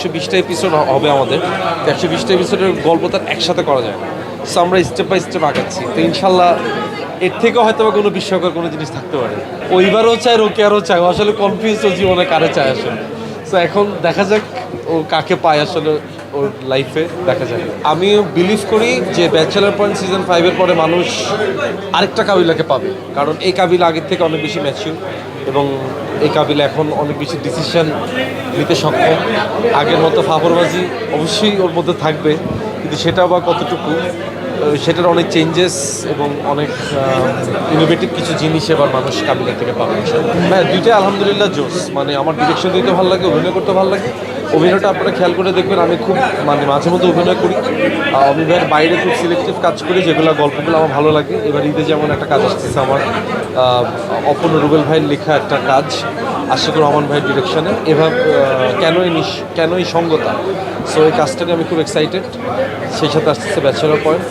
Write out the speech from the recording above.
একশো বিশটা এপিসোড হবে আমাদের। তো একশো বিশটা এপিসোডের গল্প তার একসাথে করা যায় সো আমরা স্টেপ বাই স্টেপ আগাচ্ছি। তো ইনশাল্লাহ এর থেকেও হয়তো বা কোনো বিস্ময়কর কোনো জিনিস থাকতে পারে। ওইবারও চায় রোকে আরও চায় আসলে কনফিউজ ও জীবনে কারে চায় আসলে। সো এখন দেখা যাক ও কাকে পায় আসলে। ওর লাইফে দেখা যায়। আমি বিলিভ করি যে ব্যাচেলার পয়েন্ট সিজন ফাইভের পরে মানুষ আরেকটা কাবিলাকে পাবে। কারণ এই কাবিলা আগের থেকে অনেক বেশি ম্যাচিউর এবং এই কাবিলা এখন অনেক বেশি ডিসিশন নিতে সক্ষম। আগের মতো ফাফরবাজি অবশ্যই ওর মধ্যে থাকবে, কিন্তু সেটা বা কতটুকু সেটার অনেক চেঞ্জেস এবং অনেক ইনোভেটিভ কিছু জিনিস এবার মানুষ কাবিলা থেকে পাবে। হ্যাঁ দুইটাই আলহামদুলিল্লাহ জোস মানে আমার ডিরেকশন দিতে ভালো লাগে, অভিনয় করতে ভালো লাগে। অভিনয়টা আপনারা খেয়াল করে দেখবেন, আমি খুব মানে মাঝে মধ্যে অভিনয় করি। অভিনয়ের বাইরে খুব সিলেক্টিভ কাজ করি, যেগুলো গল্পগুলো আমার ভালো লাগে। এবার ঈদে যেমন একটা কাজ আসতেছে আমার অপর্ণ রুবেল ভাইয়ের লেখা একটা কাজ, আশিকুর রহমান ভাইয়ের ডিরেকশনে এভাবে কেনই কেনই সঙ্গতা? সো এই কাজটাকে আমি খুব এক্সাইটেড সেই সাথে আসতেছে ব্যাচেলার পয়েন্ট